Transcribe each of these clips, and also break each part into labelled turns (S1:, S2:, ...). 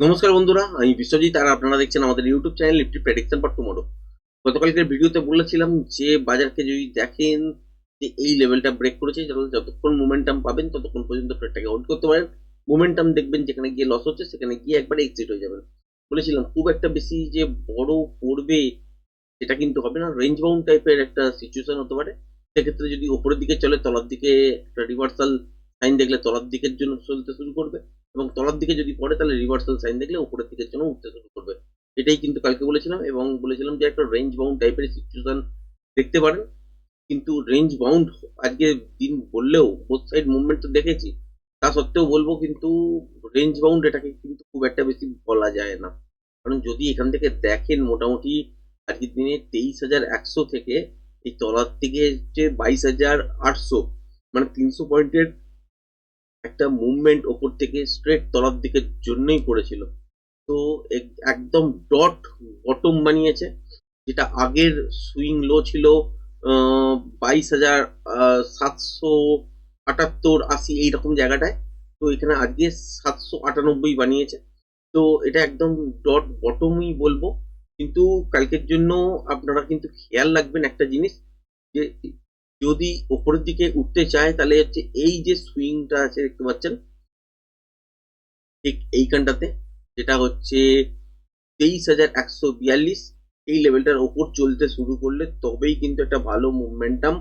S1: নমস্কার বন্ধুরা, আমি বিশ্বজিৎ, আর আপনারা দেখছেন আমাদের YouTube channel Nifty prediction for tomorrow গতকালকের ভিডিওতে বলেছিলাম যে, বাজারকে যদি দেখেন যে এই লেভেলটা ব্রেক করেছে যতক্ষণ মোমেন্টাম পাবেন, ততক্ষণ পর্যন্ত ট্রেডটাকে হোল্ড করতে পারেন। মোমেন্টাম দেখবেন যেখানে গিয়ে লস হচ্ছে, সেখানে গিয়ে একবারে এক্সিট হয়ে যাবেন। বলেছিলাম, খুব একটা বেশি যে বড় পড়বে, সেটা কিন্তু হবে না। রেঞ্জ বাউন্ড টাইপের একটা সিচুয়েশন হতে পারে। সেক্ষেত্রে যদি ওপরের দিকে চলে, তলার দিকে একটা রিভার্সাল সাইন দেখলে তলার দিকের জন্য চলতে শুরু করবে। এবং তলার দিকে যদি পড়ে, তাহলে রিভার্সাল সাইন দেখলে উপরের দিকের জন্য উঠতে শুরু করবে। এটাই কিন্তু কালকে বলেছিলাম এবং বলেছিলাম যে একটা রেঞ্জ বাউন্ড টাইপের সিচুয়েশন দেখতে পারেন। কিন্তু রেঞ্জ বাউন্ড আজকে দিন বললেও বোথ সাইড মুভমেন্ট তো দেখেছি। তা সত্ত্বেও বলব কিন্তু রেঞ্জ বাউন্ড এটাকে কিন্তু খুব একটা বেশি বলা যায় না। কারণ যদি এখান থেকে দেখেন মোটামুটি আজকের দিনে তেইশ হাজার একশো থেকে এই তলার থেকে যে বাইশ হাজার আটশো মানে তিনশো পয়েন্টের একটা মুভমেন্ট ওপর থেকে স্ট্রেট তলার দিকের জন্যই করেছিল তো এক- একদম ডট বটম বানিয়েছে, যেটা আগের সুইং লো ছিল বাইশ হাজার সাতশো আটাত্তর আশি, এইরকম জায়গাটায়। তো এখানে আজকে সাতশো আটানব্বই বানিয়েছে। তো এটা একদম ডট বটমই বলব। কিন্তু কালকের জন্য আপনারা কিন্তু খেয়াল রাখবেন একটা জিনিস, যে যদি ওপরের দিকে উঠতে চায়, তাহলে হচ্ছে এই যে সুইংটা আছে দেখতে পাচ্ছেন, ঠিক এইখানটাতে, যেটা হচ্ছে তেইশ হাজার একশো বিয়াল্লিশ, এই লেভেলটার ওপর চলতে শুরু করলে তবেই কিন্তু একটা ভালো মুভমেন্টাম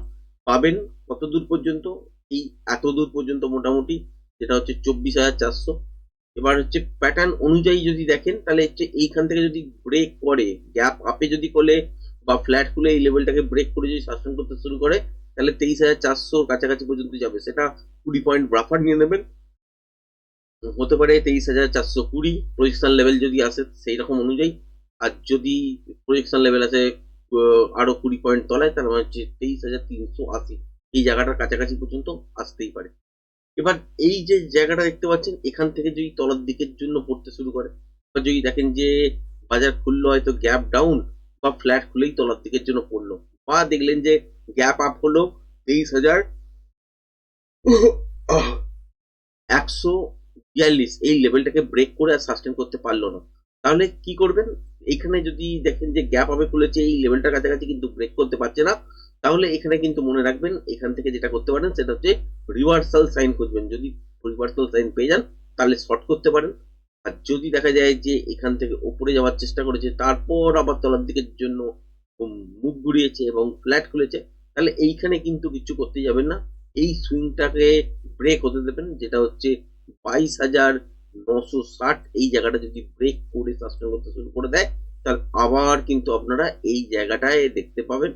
S1: পাবেন। কত দূর পর্যন্ত? এই এত দূর পর্যন্ত মোটামুটি, যেটা হচ্ছে চব্বিশ হাজার চারশো। এবার হচ্ছে প্যাটার্ন অনুযায়ী যদি দেখেন, তাহলে হচ্ছে এইখান থেকে যদি ব্রেক করে গ্যাপ আপে যদি করে বা ফ্ল্যাট খুলে এই লেভেলটাকে ব্রেক করে যদি শাসন করতে শুরু করে তাহলে তেইশ হাজার চারশোর কাছাকাছি পর্যন্ত যাবে। সেটা কুড়ি পয়েন্ট ব্রাফার নিয়ে নেবেন। হতে পারে তেইশ হাজার চারশো কুড়ি। প্রজেকশন লেভেল যদি আসে সেই রকম অনুযায়ী। আর যদি প্রজেকশন লেভেল আসে আরও কুড়ি পয়েন্ট তলায় তার মানে হচ্ছে তেইশ হাজার তিনশো আশি। এই জায়গাটার কাছাকাছি পর্যন্ত আসতেই পারে। এবার এই যে জায়গাটা দেখতে পাচ্ছেন, এখান থেকে যদি তলার দিকের জন্য পড়তে শুরু করে, বা যদি দেখেন যে বাজার খুললো, হয়তো গ্যাপ ডাউন বা ফ্ল্যাট খুলেই তলার দিকের জন্য পড়ল। বা দেখলেন যে গ্যাপ আপ হলো তেইশ হাজার একশো বিয়াল্লিশ। এই লেভেলটাকে ব্রেক করে আর সাস্টেন করতে পারল না। তাহলে কি করবেন? এখানে যদি দেখেন যে গ্যাপ হবে খুলেছে, এই লেভেলটার কাছাকাছি কিন্তু ব্রেক করতে পারছে না। তাহলে এখানে কিন্তু মনে রাখবেন, এখান থেকে যেটা করতে পারেন, সেটা হচ্ছে রিভার্সাল সাইন খুঁজবেন। যদি রিভার্সাল সাইন পেয়ে যান, তাহলে শর্ট করতে পারেন। আর যদি দেখা যায় যে এখান থেকে ওপরে যাওয়ার চেষ্টা করেছে, তারপর আবার তলার দিকের জন্য মুখ ঘুরিয়েছে এবং ফ্ল্যাট খুলেছে তাহলে এইখানে কিন্তু কিছু করতে যাবেন না। এই সুইংটাকে ব্রেক হতে দেবেন, যেটা হচ্ছে বাইশ হাজার নশো ষাট। এই জায়গাটা যদি ব্রেক করে সাস্টেন করতে শুরু করে দেয়, তাহলে আবার কিন্তু আপনারা এই জায়গাটায় দেখতে পাবেন,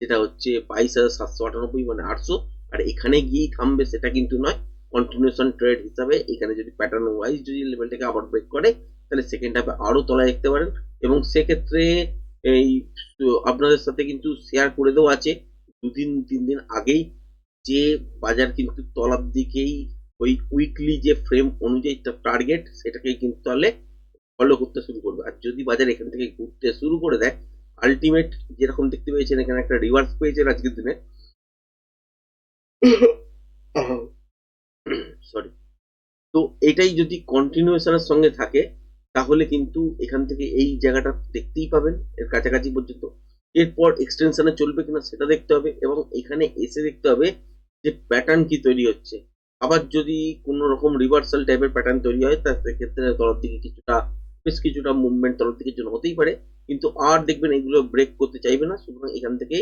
S1: যেটা হচ্ছে বাইশ হাজার সাতশো আটানব্বই মানে আটশো। আর এখানে গিয়েই থামবে সেটা কিন্তু নয় কন্টিনিউশন ট্রেড হিসাবে এখানে যদি প্যাটার্ন ওয়াইজ যদি লেভেলটাকে আবার ব্রেক করে, তাহলে সেকেন্ড হাফে আরও তলায় দেখতে পারেন। এবং সেক্ষেত্রে এই আপনাদের সাথে কিন্তু শেয়ার করে দেওয়া আছে। দুদিন, তিন দিন আগেই যে বাজার কিন্তু তলার দিকেই ওই উইকলি যে ফ্রেম অনুযায়ী তার টার্গেট সেটাকে কিন্তু তাহলে ফলো করতে শুরু করবে। আর যদি বাজার এখান থেকে ঘুরতে শুরু করে দেয় আলটিমেট যেরকম দেখতে পেয়েছেন এখানে একটা রিভার্স পেয়েছেন আজকের দিনে। সরি তো এটাই যদি কন্টিনিউশনের সঙ্গে থাকে, তাহলে কিন্তু এখান থেকে এই জায়গাটা দেখতেই পাবেন। এর কাছাকাছি পর্যন্ত এরপর এক্সটেনশনে চলবে কিনা সেটা দেখতে হবে এবং এখানে এসে দেখতে হবে যে প্যাটার্ন কি তৈরি হচ্ছে। আবার যদি কোনো রকম রিভার্সাল টাইপের প্যাটার্ন তৈরি হয়, তা সেক্ষেত্রে তরফ দিকে কিছুটা, বেশ কিছুটা মুভমেন্ট তরফ দিকের জন্য হতেই পারে। কিন্তু আর দেখবেন এগুলো ব্রেক করতে চাইবে না, সুতরাং এখান থেকে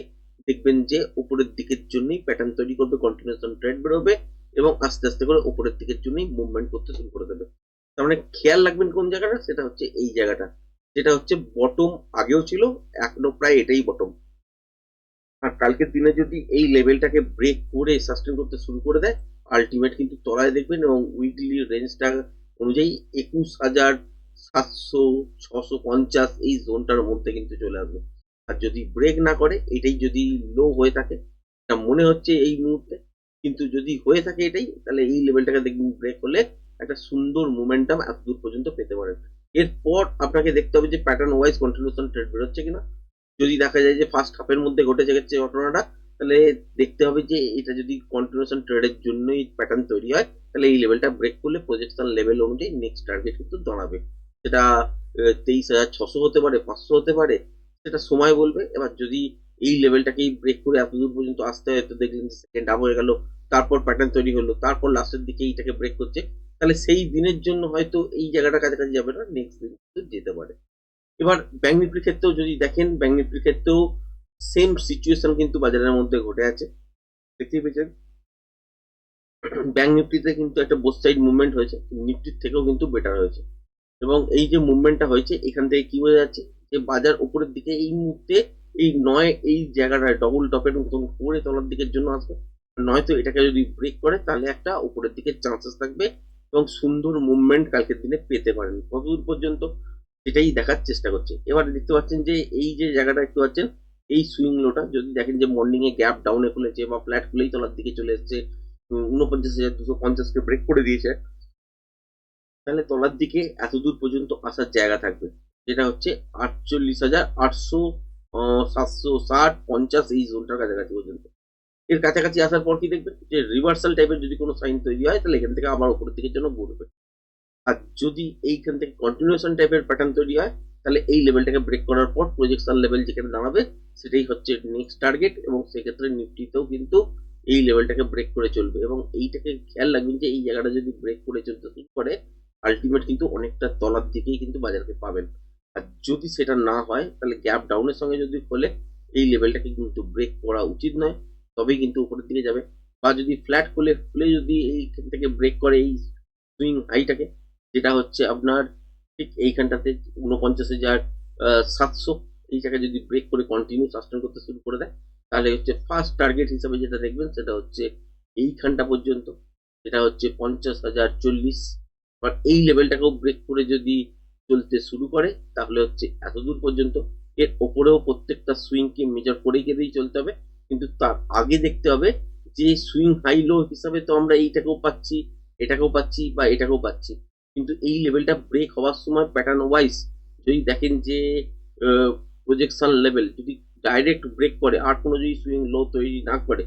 S1: দেখবেন যে উপরের দিকের জন্যই প্যাটার্ন তৈরি করবে কন্টিনিউশন ট্রেড বেরোবে এবং আস্তে আস্তে করে উপরের দিকের জন্যই মুভমেন্ট করতে শুরু করে দেবে। তার মানে খেয়াল রাখবেন কোন জায়গাটা, সেটা হচ্ছে এই জায়গাটা। যেটা হচ্ছে বটম আগেও ছিল, এখনও প্রায় এটাই বটম আর কালকের দিনে যদি এই লেভেলটাকে ব্রেক করে সাস্টেন করতে শুরু করে দেয় আলটিমেট কিন্তু তলায় দেখবেন এবং উইকলি রেঞ্জটা অনুযায়ী একুশ হাজার সাতশো, ছশো পঞ্চাশ এই জোনটার মধ্যে কিন্তু চলে আসবে। আর যদি ব্রেক না করে, এটাই যদি লো হয়ে থাকে, এটা মনে হচ্ছে এই মুহূর্তে, কিন্তু যদি হয়ে থাকে এটাই, তাহলে এই লেভেলটাকে দেখবেন ব্রেক হলে একটা সুন্দর মোমেন্টাম এত দূর পর্যন্ত পেতে পারেন। এরপর আপনাকে দেখতে হবে যে প্যাটার্ন ওয়াইজ কন্টিনিউশন ট্রেড বেরোচ্ছে কিনা। যদি দেখা যায় যে ফার্স্ট হাফের মধ্যে ঘটে গেছে ঘটনাটা, তাহলে দেখতে হবে যে এটা যদি কন্টিনিউশন ট্রেডের জন্যই প্যাটার্ন তৈরি হয়, তাহলে এই লেভেলটা ব্রেক করলে প্রজেকশন লেভেল অনুযায়ী নেক্সট টার্গেট কিন্তু দাঁড়াবে। সেটা তেইশ হাজার ছশো হতে পারে, পাঁচশো হতে পারে, সেটা সময় বলবে। এবার যদি এই লেভেলটাকেই ব্রেক করে এত দূর পর্যন্ত আসতে হয়, তো দেখলেন যে সেকেন্ড আপ হয়ে গেল, তারপর প্যাটার্ন তৈরি হলো, তারপর লাস্টের দিকে এইটাকে ব্রেক করছে তাহলে সেই দিনের জন্য হয়তো এই জায়গাটা কাছাকাছি যাবে না নেক্সট দিন যেতে পারে। এবার ব্যাঙ্ক নিফটির ক্ষেত্রেও যদি দেখেন ব্যাঙ্ক নিফটির ক্ষেত্রেও সেম সিচুয়েশন কিন্তু বাজারের মধ্যে ঘটে আছে। দেখতেই পেয়েছেন? ব্যাঙ্ক নিফটিতে কিন্তু একটা বোথ সাইড মুভমেন্ট হয়েছে নিফটির থেকেও কিন্তু বেটার হয়েছে। এবং এই যে মুভমেন্টটা হয়েছে, এখান থেকে কি বোঝা যাচ্ছে? যে বাজার উপরের দিকে এই মুহূর্তে এই নয়, এই জায়গাটায় ডবল টপের মতন করে তলার দিকের জন্য আসবে। নয়তো এটাকে যদি ব্রেক করে, তাহলে একটা উপরের দিকে চান্সেস থাকবে। এবং সুন্দর মুভমেন্ট কালকের দিনে পেতে পারেন। কতদূর পর্যন্ত সেটাই দেখার চেষ্টা করছে। এবার দেখতে পাচ্ছেন যে, এই যে জায়গাটা দেখতে পাচ্ছেন এই সুইং লোটা যদি দেখেন যে মর্নিং এ গ্যাপ ডাউনে খুলেছে বা ফ্ল্যাট খুলেই তলার দিকে চলে এসছে উনপঞ্চাশ হাজার দুশো পঞ্চাশকে ব্রেক করে দিয়েছে, তাহলে তলার দিকে এত দূর পর্যন্ত আসার জায়গা থাকবে। যেটা হচ্ছে আটচল্লিশ হাজার আটশো সাতশো ষাট পঞ্চাশ এই জোনটার কাছাকাছি পর্যন্ত। এর কাছাকাছি আসার পর কি দেখবেন? যে রিভার্সাল টাইপের যদি কোনো সাইন তৈরি হয়, তাহলে এখান থেকে আবার উপরের দিকের জন্য ঘুরবে। আর যদি এইখান থেকে কন্টিনিউশন টাইপের প্যাটার্ন তৈরি হয়, তাহলে এই লেভেলটাকে ব্রেক করার পর প্রজেকশন লেভেল যেখানে দাঁড়াবে, সেটাই হচ্ছে নেক্সট টার্গেট এবং সেক্ষেত্রে নিফটিতেও কিন্তু এই লেভেলটাকে ব্রেক করে চলবে। এবং এইটাকে খেয়াল রাখবেন যে এই জায়গাটা যদি ব্রেক করে চলতে শুরু করে আলটিমেট কিন্তু অনেকটা তলার দিকেই কিন্তু বাজারকে পাবেন। আর যদি সেটা না হয়, তাহলে গ্যাপ ডাউনের সঙ্গে যদি খোলে, এই লেভেলটাকে কিন্তু ব্রেক করা উচিত নয়। তবেই কিন্তু উপরের দিকে যাবে। বা যদি ফ্ল্যাট খুলে খুলে যদি এইখান থেকে ব্রেক করে এই সুইং হাইটাকে যেটা হচ্ছে আপনার ঠিক এইখানটাতে উনপঞ্চাশ হাজার সাতশো এই জায়গায় যদি ব্রেক করে কন্টিনিউ সাস্টেন করতে শুরু করে দেয়, তাহলে হচ্ছে ফার্স্ট টার্গেট হিসাবে যেটা দেখবেন, সেটা হচ্ছে এইখানটা পর্যন্ত, যেটা হচ্ছে পঞ্চাশ হাজার চল্লিশ। বা এই লেভেলটাকেও ব্রেক করে যদি চলতে শুরু করে, তাহলে হচ্ছে এত দূর পর্যন্ত, এর ওপরেও প্রত্যেকটা সুইংকে মেজার করে গেলেই চলতে হবে। কিন্তু তার আগে দেখতে হবে যে সুইং হাই লো হিসাবে তো আমরা এইটাকেও পাচ্ছি, এটাকেও পাচ্ছি বা এটাকেও পাচ্ছি। কিন্তু এই লেভেলটা ব্রেক হওয়ার সময় প্যাটার্ন ওয়াইজ যদি দেখেন যে প্রজেকশন লেভেল যদি ডাইরেক্ট ব্রেক করে আর কোনো যদি সুইং লো তৈরি না করে,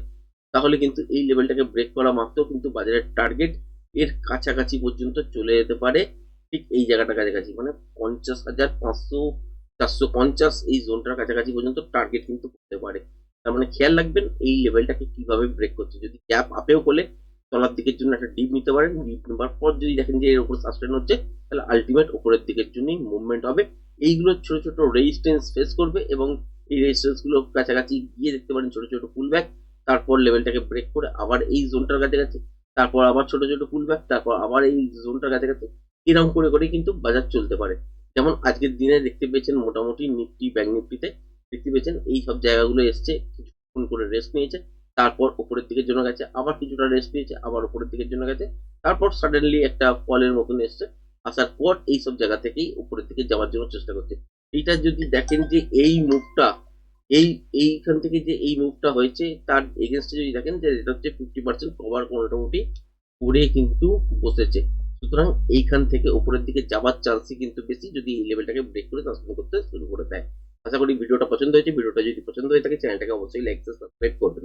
S1: তাহলে কিন্তু এই লেভেলটাকে ব্রেক করা মাত্র কিন্তু বাজারের টার্গেট এর কাছাকাছি পর্যন্ত চলে যেতে পারে। ঠিক এই জায়গাটা কাছাকাছি মানে পঞ্চাশ হাজার পাঁচশো, চারশো পঞ্চাশ এই জোনটার কাছাকাছি পর্যন্ত টার্গেট কিন্তু করতে পারে। তার মানে খেয়াল রাখবেন এই লেভেলটাকে কীভাবে ব্রেক করছে। যদি গ্যাপ আপেও করলে তলার দিকের জন্য একটা ডিপ নিতে পারেন ডিপ নেবার পর যদি দেখেন যে এর উপর সাস্টেন হচ্ছে, তাহলে আলটিমেট উপরের দিকের জন্যই মুভমেন্ট হবে। এইগুলো ছোট ছোট রেজিস্ট্যান্স ফেস করবে এবং এই রেজিস্ট্যান্সগুলো কাছাকাছি গিয়ে দেখতে পারেন ছোট ছোট পুল ব্যাক তারপর লেভেলটাকে ব্রেক করে আবার এই জোনটার কাছাকাছি, তারপর আবার ছোট ছোট পুল ব্যাক তারপর আবার এই জোনটার কাছাকাছি এরকম করে করে কিন্তু বাজার চলতে পারে। যেমন আজকের দিনে দেখতে পেয়েছেন মোটামুটি নিফটি, ব্যাংক নিফটিতে, দেখতে পেয়েছেন এই সব জায়গাগুলো এসছে। কিছুক্ষণ করে রেস্ট নিয়েছে, তারপর উপরের দিকের জন্য গেছে, আবার কিছুটা রেস্ট নিয়েছে, আবার উপরের দিকের জন্য গেছে, তারপর সাডেনলি একটা ফলের মতন এসছে। আসার পর এই সব জায়গা থেকেই উপরের দিকে যাওয়ার জন্য চেষ্টা করছে। এইটা যদি দেখেন যে এই মুভটা এই, এইখান থেকে যে এই মুভটা হয়েছে, তার এগেনস্টে যদি দেখেন যে এটা হচ্ছে ফিফটি পার্সেন্ট কভার মোটামুটি করে কিন্তু বসেছে। সুতরাং এইখান থেকে উপরের দিকে যাওয়ার চান্সই কিন্তু বেশি। যদি এই লেভেলটাকে ব্রেক করে সাসপেন্ড করতে শুরু করে দেয়। আশা করি ভিডিওটা পছন্দ হয়েছে। ভিডিওটা যদি পছন্দ হয়ে থাকে, চ্যানেলটাকে অবশ্যই লাইক সাবস্ক্রাইব করবেন